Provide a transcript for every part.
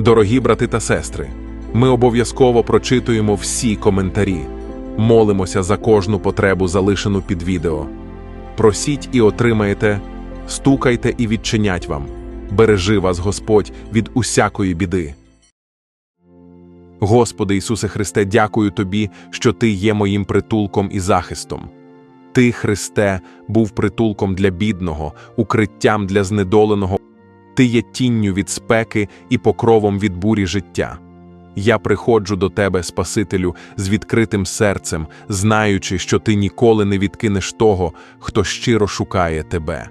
Дорогі брати та сестри, ми обов'язково прочитуємо всі коментарі, молимося за кожну потребу, залишену під відео. Просіть і отримаєте, стукайте і відчинять вам. Бережи вас Господь від усякої біди. Господи Ісусе Христе, дякую Тобі, що Ти є моїм притулком і захистом. Ти, Христе, був притулком для бідного, укриттям для знедоленого. Ти є тінню від спеки і покровом від бурі життя. Я приходжу до Тебе, Спасителю, з відкритим серцем, знаючи, що Ти ніколи не відкинеш того, хто щиро шукає Тебе.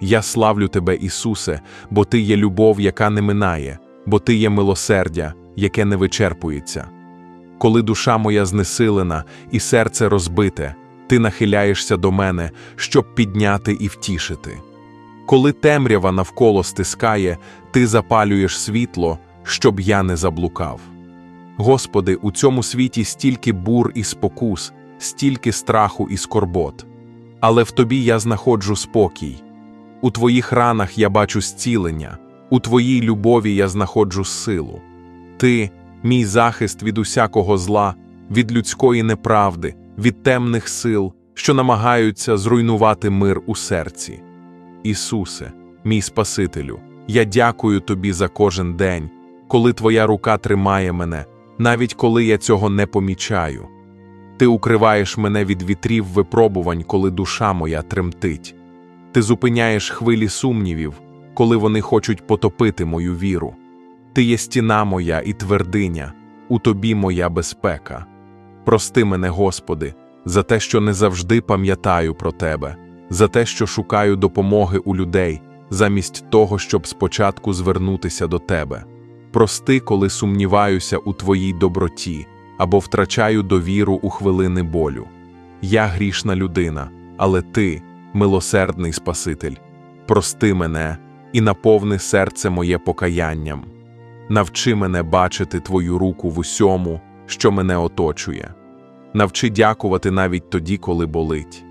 Я славлю Тебе, Ісусе, бо Ти є любов, яка не минає, бо Ти є милосердя, яке не вичерпується. Коли душа моя знесилена і серце розбите, Ти нахиляєшся до мене, щоб підняти і втішити. Коли темрява навколо стискає, Ти запалюєш світло, щоб я не заблукав. Господи, у цьому світі стільки бур і спокус, стільки страху і скорбот. Але в Тобі я знаходжу спокій. У Твоїх ранах я бачу зцілення, у Твоїй любові я знаходжу силу. Ти, мій захист від усякого зла, від людської неправди, від темних сил, що намагаються зруйнувати мир у серці. Ісусе, мій Спасителю, я дякую Тобі за кожен день, коли Твоя рука тримає мене, навіть коли я цього не помічаю. Ти укриваєш мене від вітрів випробувань, коли душа моя тремтить. Ти зупиняєш хвилі сумнівів, коли вони хочуть потопити мою віру. Ти є стіна моя і твердиня, у тобі моя безпека. Прости мене, Господи, за те, що не завжди пам'ятаю про Тебе, за те, що шукаю допомоги у людей, замість того, щоб спочатку звернутися до Тебе. Прости, коли сумніваюся у Твоїй доброті або втрачаю довіру у хвилини болю. Я грішна людина, але Ти, милосердний Спаситель, прости мене і наповни серце моє покаянням. Навчи мене бачити Твою руку в усьому, що мене оточує. Навчи дякувати навіть тоді, коли болить.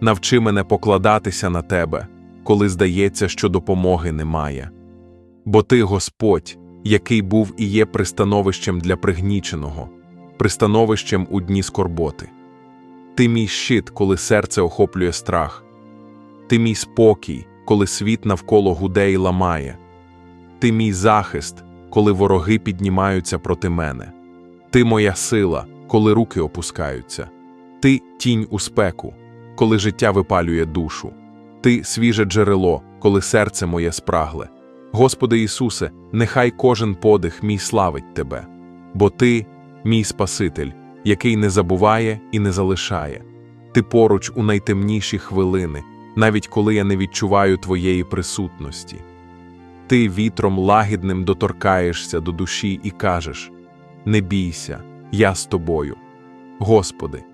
Навчи мене покладатися на Тебе, коли здається, що допомоги немає. Бо Ти, Господь, який був і є пристановищем для пригніченого, пристановищем у дні скорботи. Ти мій щит, коли серце охоплює страх. Ти мій спокій, коли світ навколо гуде й ламає. Ти мій захист, коли вороги піднімаються проти мене. Ти моя сила, коли руки опускаються. Ти тінь у спеку, коли життя випалює душу. Ти свіже джерело, коли серце моє спрагле. Господи Ісусе, нехай кожен подих мій славить Тебе, бо Ти мій Спаситель, який не забуває і не залишає. Ти поруч у найтемніші хвилини, навіть коли я не відчуваю Твоєї присутності. Ти вітром лагідним доторкаєшся до душі і кажеш: Не бійся, я з тобою. Господи,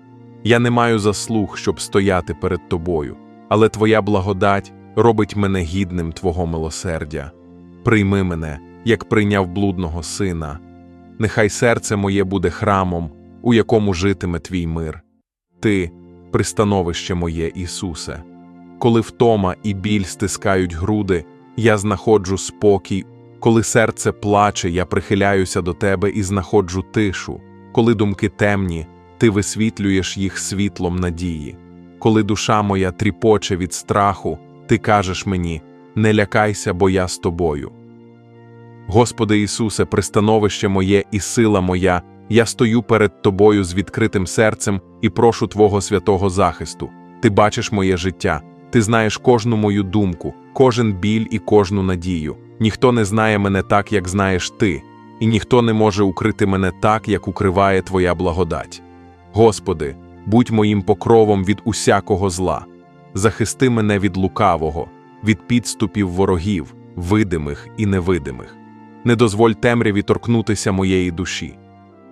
я не маю заслуг, щоб стояти перед Тобою, але Твоя благодать робить мене гідним Твого милосердя. Прийми мене, як прийняв блудного сина. Нехай серце моє буде храмом, у якому житиме твій мир. Ти пристановище моє, Ісусе. Коли втома і біль стискають груди, я знаходжу спокій, коли серце плаче, я прихиляюся до тебе і знаходжу тишу, коли думки темні, ти висвітлюєш їх світлом надії. Коли душа моя тріпоче від страху, ти кажеш мені: не лякайся, бо я з тобою. Господи Ісусе, пристановище моє і сила моя, я стою перед Тобою з відкритим серцем і прошу Твого святого захисту. Ти бачиш моє життя, ти знаєш кожну мою думку, кожен біль і кожну надію. Ніхто не знає мене так, як знаєш ти, і ніхто не може укрити мене так, як укриває Твоя благодать. Господи, будь моїм покровом від усякого зла, захисти мене від лукавого, від підступів ворогів, видимих і невидимих. Не дозволь темряві торкнутися моєї душі.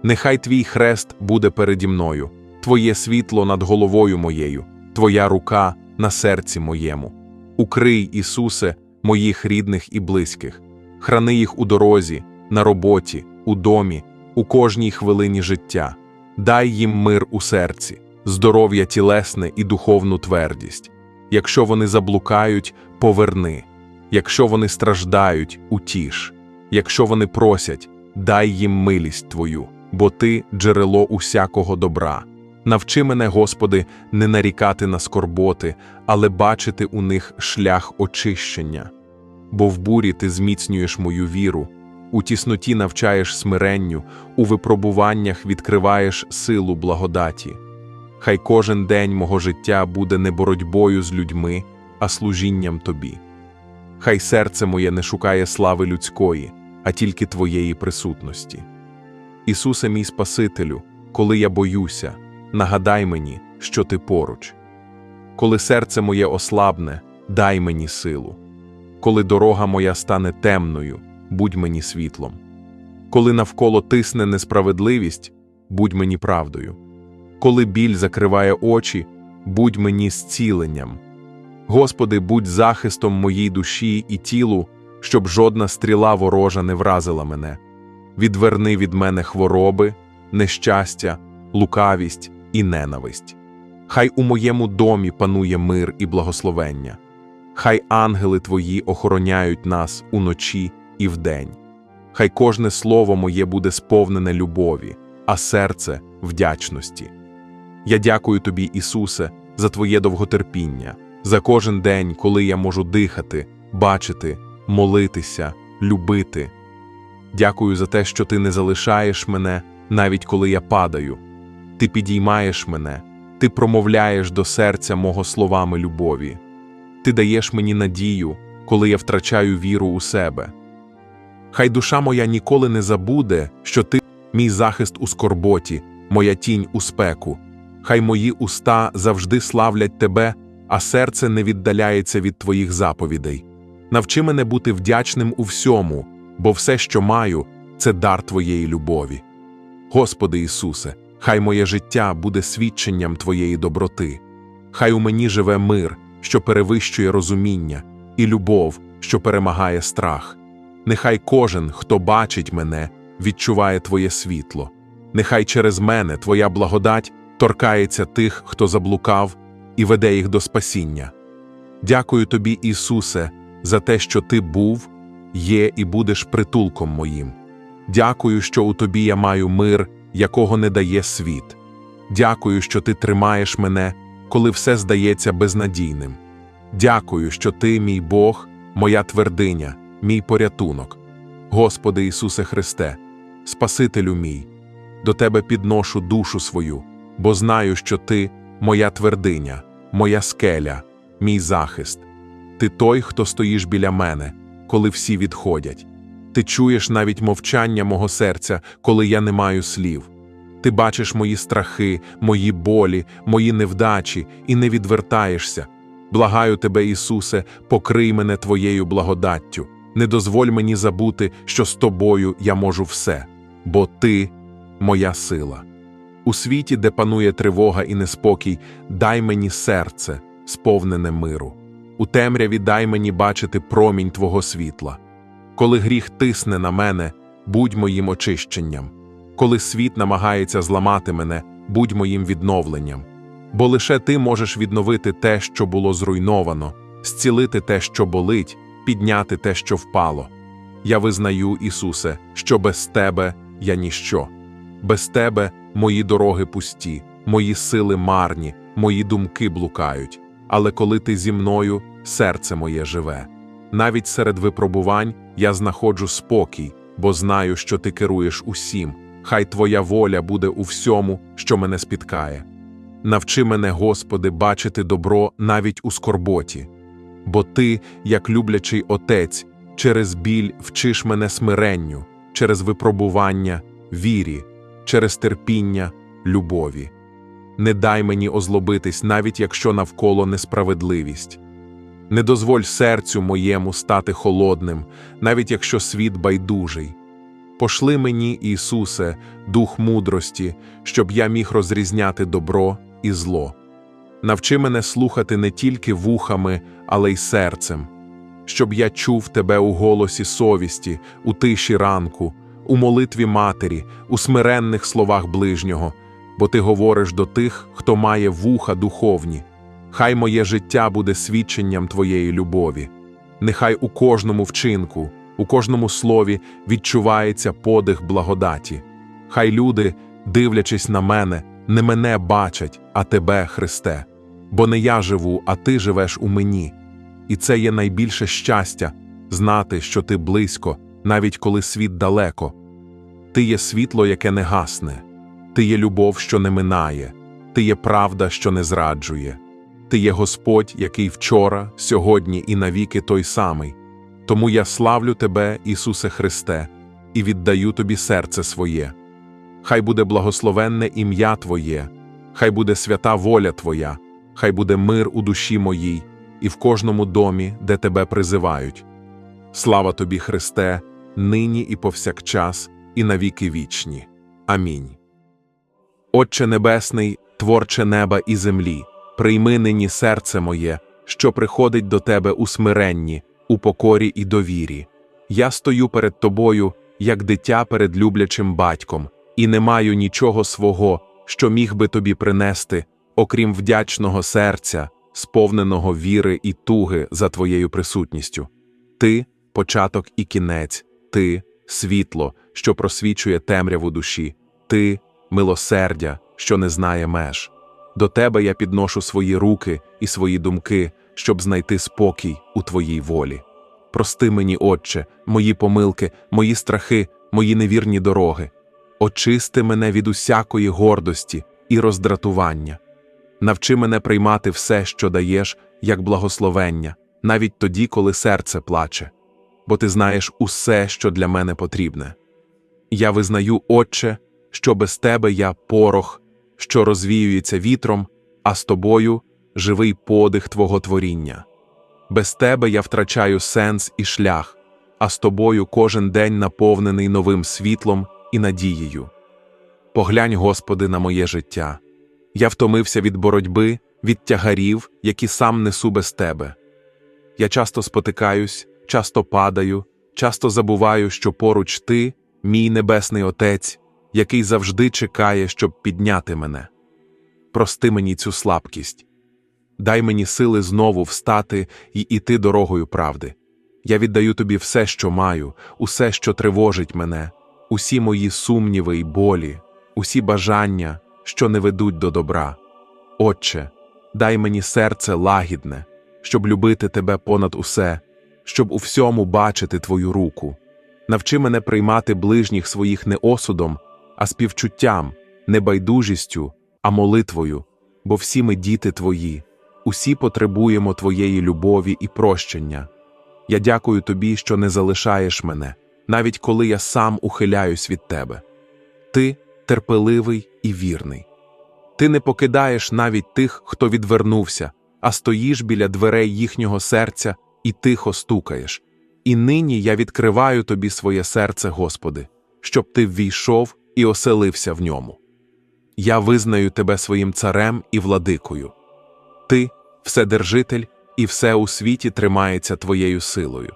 Нехай твій хрест буде переді мною, Твоє світло над головою моєю, Твоя рука на серці моєму. Укрий, Ісусе, моїх рідних і близьких, храни їх у дорозі, на роботі, у домі, у кожній хвилині життя. Дай їм мир у серці, здоров'я тілесне і духовну твердість. Якщо вони заблукають, поверни, якщо вони страждають, утіш. Якщо вони просять, дай їм милість Твою, бо Ти джерело усякого добра. Навчи мене, Господи, не нарікати на скорботи, але бачити у них шлях очищення. Бо в бурі ти зміцнюєш мою віру, у тісноті навчаєш смиренню, у випробуваннях відкриваєш силу благодаті. Хай кожен день мого життя буде не боротьбою з людьми, а служінням Тобі. Хай серце моє не шукає слави людської, а тільки Твоєї присутності. Ісусе, мій Спасителю, коли я боюся, нагадай мені, що Ти поруч. Коли серце моє ослабне, дай мені силу. Коли дорога моя стане темною, будь мені світлом. Коли навколо тисне несправедливість, будь мені правдою. Коли біль закриває очі, будь мені зціленням. Господи, будь захистом моїй душі і тілу, щоб жодна стріла ворожа не вразила мене. Відверни від мене хвороби, нещастя, лукавість і ненависть. Хай у моєму домі панує мир і благословення. Хай ангели Твої охороняють нас уночі і вдень. Хай кожне слово моє буде сповнене любові, а серце вдячності. Я дякую Тобі, Ісусе, за Твоє довготерпіння, за кожен день, коли я можу дихати, бачити, молитися, любити. Дякую за те, що Ти не залишаєш мене, навіть коли я падаю. Ти підіймаєш мене, Ти промовляєш до серця мого словами любові. Ти даєш мені надію, коли я втрачаю віру у себе. Хай душа моя ніколи не забуде, що ти мій захист у скорботі, моя тінь у спеку. Хай мої уста завжди славлять тебе, а серце не віддаляється від твоїх заповідей. Навчи мене бути вдячним у всьому, бо все, що маю, це дар твоєї любові. Господи Ісусе, хай моє життя буде свідченням Твоєї доброти, хай у мені живе мир, що перевищує розуміння, і любов, що перемагає страх. Нехай кожен, хто бачить мене, відчуває Твоє світло. Нехай через мене Твоя благодать торкається тих, хто заблукав, і веде їх до спасіння. Дякую Тобі, Ісусе, за те, що Ти був, є і будеш притулком моїм. Дякую, що у Тобі я маю мир, якого не дає світ. Дякую, що Ти тримаєш мене, коли все здається безнадійним. Дякую, що Ти, мій Бог, моя твердиня, мій порятунок. Господи Ісусе Христе, Спасителю мій, до Тебе підношу душу свою, бо знаю, що Ти моя твердиня, моя скеля, мій захист. Ти той, хто стоїш біля мене, коли всі відходять. Ти чуєш навіть мовчання мого серця, коли я не маю слів. Ти бачиш мої страхи, мої болі, мої невдачі і не відвертаєшся. Благаю тебе, Ісусе, покрий мене Твоєю благодаттю. Не дозволь мені забути, що з тобою я можу все, бо Ти моя сила. У світі, де панує тривога і неспокій, дай мені серце, сповнене миру. У темряві дай мені бачити промінь Твого світла. Коли гріх тисне на мене, будь моїм очищенням. Коли світ намагається зламати мене, будь моїм відновленням. Бо лише ти можеш відновити те, що було зруйновано, зцілити те, що болить, підняти те, що впало. Я визнаю, Ісусе, що без Тебе я ніщо. Без Тебе мої дороги пусті, мої сили марні, мої думки блукають. Але коли ти зі мною, серце моє живе. Навіть серед випробувань я знаходжу спокій, бо знаю, що ти керуєш усім. Хай твоя воля буде у всьому, що мене спіткає. Навчи мене, Господи, бачити добро навіть у скорботі, бо Ти, як люблячий Отець, через біль вчиш мене смиренню, через випробування, вірі, через терпіння, любові. Не дай мені озлобитись, навіть якщо навколо несправедливість. Не дозволь серцю моєму стати холодним, навіть якщо світ байдужий. Пошли мені, Ісусе, дух мудрості, щоб я міг розрізняти добро і зло. Навчи мене слухати не тільки вухами, але й серцем, щоб я чув тебе у голосі совісті, у тиші ранку, у молитві матері, у смиренних словах ближнього, бо ти говориш до тих, хто має вуха духовні. Хай моє життя буде свідченням Твоєї любові, нехай у кожному вчинку У кожному слові відчувається подих благодаті. Хай люди, дивлячись на мене, не мене бачать, а тебе, Христе. Бо не я живу, а ти живеш у мені. І це є найбільше щастя знати, що ти близько, навіть коли світ далеко. Ти є світло, яке не гасне, ти є любов, що не минає, ти є правда, що не зраджує. Ти є Господь, який вчора, сьогодні і навіки той самий. Тому я славлю Тебе, Ісусе Христе, і віддаю Тобі серце своє. Хай буде благословенне ім'я Твоє, хай буде свята воля Твоя, хай буде мир у душі моїй і в кожному домі, де Тебе призивають. Слава Тобі, Христе, нині і повсякчас, і навіки вічні. Амінь. Отче Небесний, творче неба і землі, прийми нині серце моє, що приходить до Тебе у смиренні, у покорі і довірі. Я стою перед Тобою, як дитя перед люблячим батьком, і не маю нічого свого, що міг би тобі принести, окрім вдячного серця, сповненого віри і туги за Твоєю присутністю. Ти початок і кінець, ти світло, що просвічує темряву душі, ти милосердя, що не знає меж. До тебе я підношу свої руки і свої думки, щоб знайти спокій у твоїй волі. Прости мені, Отче, мої помилки, мої страхи, мої невірні дороги. Очисти мене від усякої гордості і роздратування. Навчи мене приймати все, що даєш, як благословення, навіть тоді, коли серце плаче, бо ти знаєш усе, що для мене потрібне. Я визнаю, Отче, що без тебе я порох, що розвіюється вітром, а з тобою живий подих Твого творіння. Без тебе я втрачаю сенс і шлях, а з тобою кожен день наповнений новим світлом і надією. Поглянь, Господи, на моє життя. Я втомився від боротьби, від тягарів, які сам несу без тебе. Я часто спотикаюсь, часто падаю, часто забуваю, що поруч ти, мій небесний Отець, який завжди чекає, щоб підняти мене. Прости мені цю слабкість. Дай мені сили знову встати і іти дорогою правди. Я віддаю тобі все, що маю, усе, що тривожить мене, усі мої сумніви й болі, усі бажання, що не ведуть до добра. Отче, дай мені серце лагідне, щоб любити тебе понад усе, щоб у всьому бачити твою руку. Навчи мене приймати ближніх своїх не осудом, а співчуттям, не байдужістю, а молитвою, бо всі ми діти твої, усі потребуємо твоєї любові і прощення. Я дякую тобі, що не залишаєш мене, навіть коли я сам ухиляюсь від тебе. Ти терпеливий і вірний. Ти не покидаєш навіть тих, хто відвернувся, а стоїш біля дверей їхнього серця і тихо стукаєш. І нині я відкриваю тобі своє серце, Господи, щоб ти ввійшов і оселився в ньому. Я визнаю тебе своїм царем і владикою. Ти вседержитель, і все у світі тримається твоєю силою.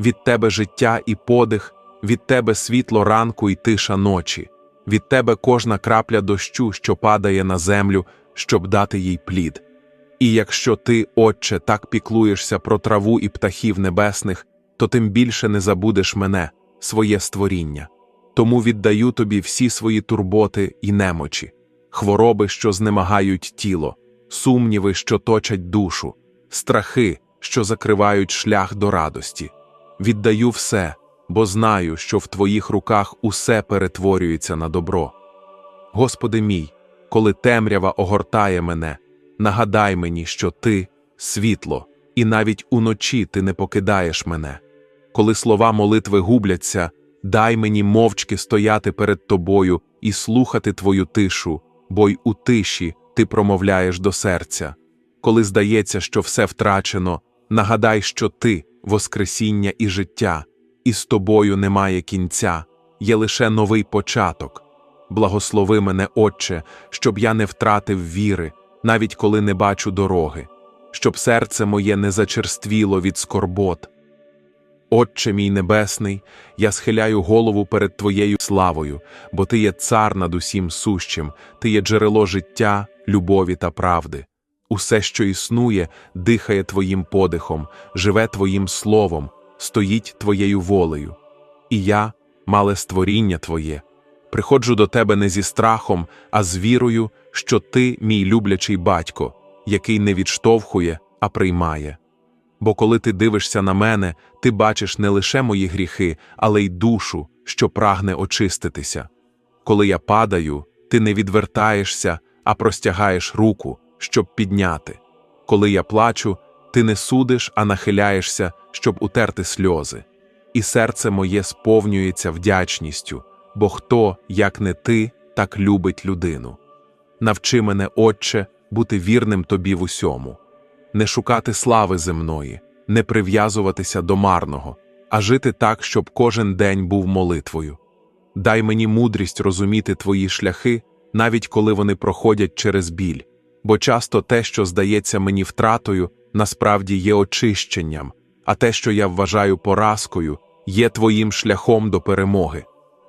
Від тебе життя і подих, від тебе світло ранку і тиша ночі, від тебе кожна крапля дощу, що падає на землю, щоб дати їй плід. І якщо ти, Отче, так піклуєшся про траву і птахів небесних, то тим більше не забудеш мене, своє створіння. Тому віддаю тобі всі свої турботи і немочі, хвороби, що знемагають тіло, сумніви, що точать душу, страхи, що закривають шлях до радості. Віддаю все, бо знаю, що в твоїх руках усе перетворюється на добро. Господи мій, коли темрява огортає мене, нагадай мені, що ти світло, і навіть уночі ти не покидаєш мене. Коли слова молитви губляться, дай мені мовчки стояти перед тобою і слухати твою тишу, бо й у тиші ти промовляєш до серця. Коли здається, що все втрачено, нагадай, що ти Воскресіння і життя, і з тобою немає кінця, є лише новий початок. Благослови мене, Отче, щоб я не втратив віри, навіть коли не бачу дороги, щоб серце моє не зачерствіло від скорбот. Отче мій небесний, я схиляю голову перед Твоєю славою, бо Ти є цар над усім сущим, Ти є джерело життя, любові та правди. Усе, що існує, дихає Твоїм подихом, живе Твоїм словом, стоїть твоєю волею, і я, мале створіння Твоє, приходжу до тебе не зі страхом, а з вірою, що ти мій люблячий батько, який не відштовхує, а приймає. Бо коли ти дивишся на мене, ти бачиш не лише мої гріхи, але й душу, що прагне очиститися. Коли я падаю, ти не відвертаєшся, а простягаєш руку, щоб підняти. Коли я плачу, ти не судиш, а нахиляєшся, щоб утерти сльози. І серце моє сповнюється вдячністю, бо хто, як не ти, так любить людину. Навчи мене, Отче, бути вірним тобі в усьому, не шукати слави земної, не прив'язуватися до марного, а жити так, щоб кожен день був молитвою. Дай мені мудрість розуміти твої шляхи, навіть коли вони проходять через біль, бо часто те, що здається мені втратою, насправді є очищенням, а те, що я вважаю поразкою, є твоїм шляхом до перемоги.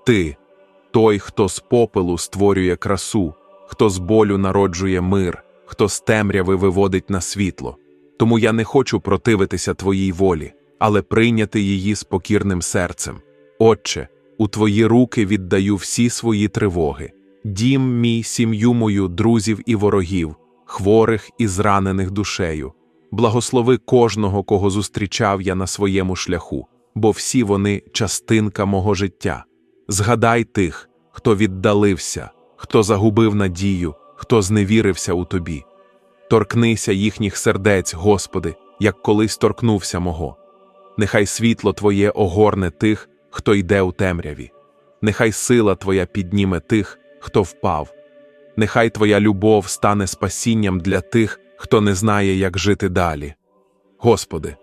Ти той, хто з попелу створює красу, хто з болю народжує мир, хто з темряви виводить на світло. Тому я не хочу противитися твоїй волі, але прийняти її з покірним серцем. Отче, у твої руки віддаю всі свої тривоги, дім мій, сім'ю мою, друзів і ворогів, хворих і зранених душею. Благослови кожного, кого зустрічав я на своєму шляху, бо всі вони частинка мого життя. Згадай тих, хто віддалився, хто загубив надію, хто зневірився у тобі. Торкнися їхніх сердець, Господи, як колись торкнувся мого. Нехай світло Твоє огорне тих, хто йде у темряві. Нехай сила Твоя підніме тих, хто впав. Нехай Твоя любов стане спасінням для тих, хто не знає, як жити далі. Господи,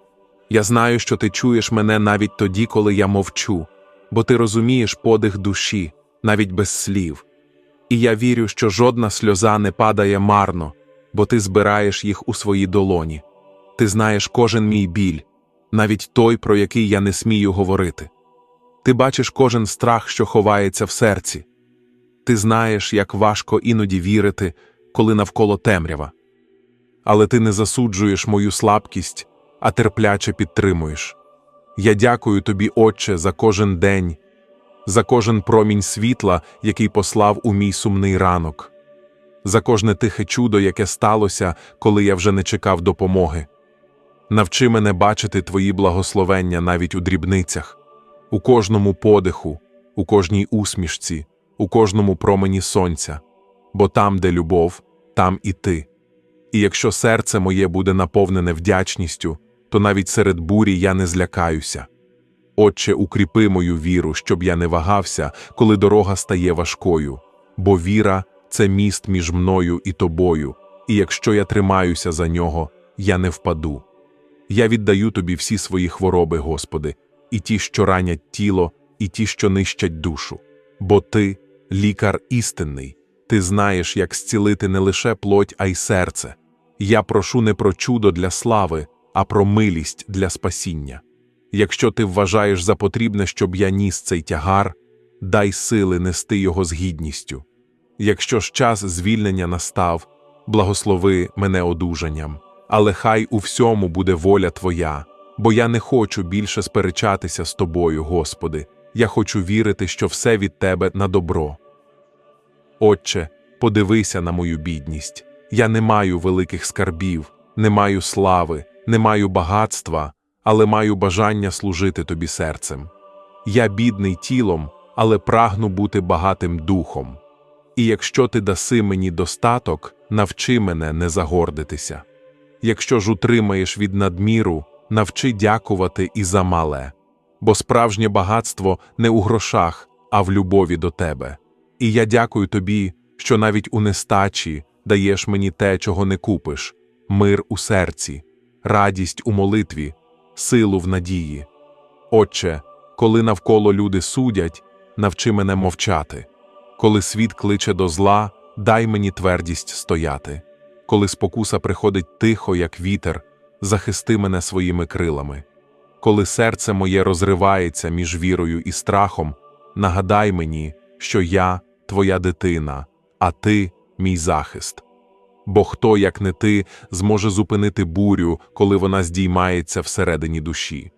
я знаю, що Ти чуєш мене навіть тоді, коли я мовчу, бо Ти розумієш подих душі, навіть без слів. І я вірю, що жодна сльоза не падає марно, бо Ти збираєш їх у свої долоні. Ти знаєш кожен мій біль, навіть той, про який я не смію говорити. Ти бачиш кожен страх, що ховається в серці. Ти знаєш, як важко іноді вірити, коли навколо темрява. Але ти не засуджуєш мою слабкість, а терпляче підтримуєш. Я дякую тобі, Отче, за кожен день, за кожен промінь світла, який послав у мій сумний ранок, за кожне тихе чудо, яке сталося, коли я вже не чекав допомоги. Навчи мене бачити твої благословення навіть у дрібницях, у кожному подиху, у кожній усмішці, у кожному промені сонця, бо там, де любов, там і ти. І якщо серце моє буде наповнене вдячністю, то навіть серед бурі я не злякаюся. Отче, укріпи мою віру, щоб я не вагався, коли дорога стає важкою, бо віра це міст між мною і тобою, і якщо я тримаюся за нього, я не впаду. Я віддаю тобі всі свої хвороби, Господи, і ті, що ранять тіло, і ті, що нищать душу. Бо ти лікар істинний, ти знаєш, як зцілити не лише плоть, а й серце. Я прошу не про чудо для слави, а про милість для спасіння. Якщо ти вважаєш за потрібне, щоб я ніс цей тягар, дай сили нести його з гідністю. Якщо ж час звільнення настав, благослови мене одужанням, але хай у всьому буде воля Твоя, бо я не хочу більше сперечатися з тобою, Господи, я хочу вірити, що все від Тебе на добро. Отче, подивися на мою бідність. Я не маю великих скарбів, не маю слави, не маю багатства, але маю бажання служити тобі серцем. Я бідний тілом, але прагну бути багатим духом. І якщо ти даси мені достаток, навчи мене не загордитися. Якщо ж утримаєш від надміру, навчи дякувати і за мале, бо справжнє багатство не у грошах, а в любові до тебе. І я дякую тобі, що навіть у нестачі даєш мені те, чого не купиш, мир у серці, радість у молитві, силу в надії. Отче, коли навколо люди судять, навчи мене мовчати. Коли світ кличе до зла, дай мені твердість стояти. Коли спокуса приходить тихо, як вітер, захисти мене своїми крилами. Коли серце моє розривається між вірою і страхом, нагадай мені, що я твоя дитина, а ти мій захист. Бо хто, як не ти, зможе зупинити бурю, коли вона здіймається всередині душі?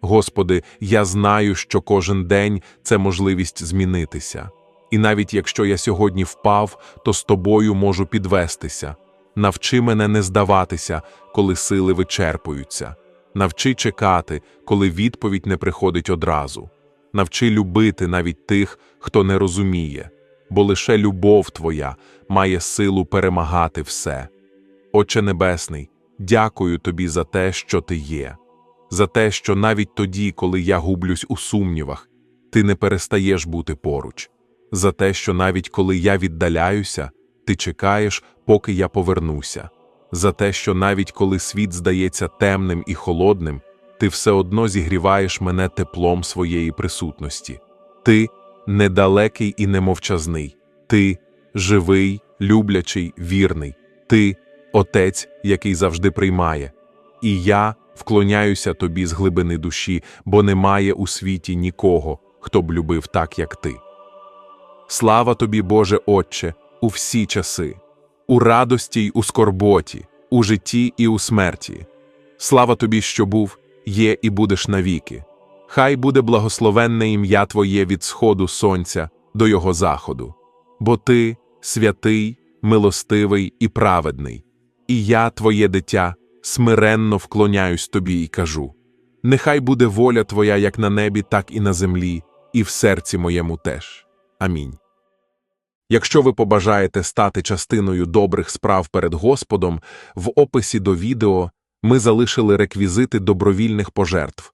Господи, я знаю, що кожен день це можливість змінитися. І навіть якщо я сьогодні впав, то з тобою можу підвестися. Навчи мене не здаватися, коли сили вичерпуються. Навчи чекати, коли відповідь не приходить одразу. Навчи любити навіть тих, хто не розуміє, бо лише любов Твоя має силу перемагати все. Отче Небесний, дякую Тобі за те, що Ти є, за те, що навіть тоді, коли я гублюсь у сумнівах, Ти не перестаєш бути поруч, за те, що навіть коли я віддаляюся, Ти чекаєш, поки я повернуся, за те, що навіть коли світ здається темним і холодним, Ти все одно зігріваєш мене теплом своєї присутності. Ти недалекий і немовчазний, ти живий, люблячий, вірний, ти отець, який завжди приймає. І я вклоняюся тобі з глибини душі, бо немає у світі нікого, хто б любив так, як ти. Слава тобі, Боже Отче, у всі часи, у радості й у скорботі, у житті і у смерті. Слава тобі, що був, є і будеш навіки. Хай буде благословенне ім'я Твоє від сходу сонця до його заходу, бо Ти святий, милостивий і праведний, і я, Твоє дитя, смиренно вклоняюсь Тобі і кажу: нехай буде воля Твоя як на небі, так і на землі, і в серці моєму теж. Амінь. Якщо ви побажаєте стати частиною добрих справ перед Господом, в описі до відео ми залишили реквізити добровільних пожертв.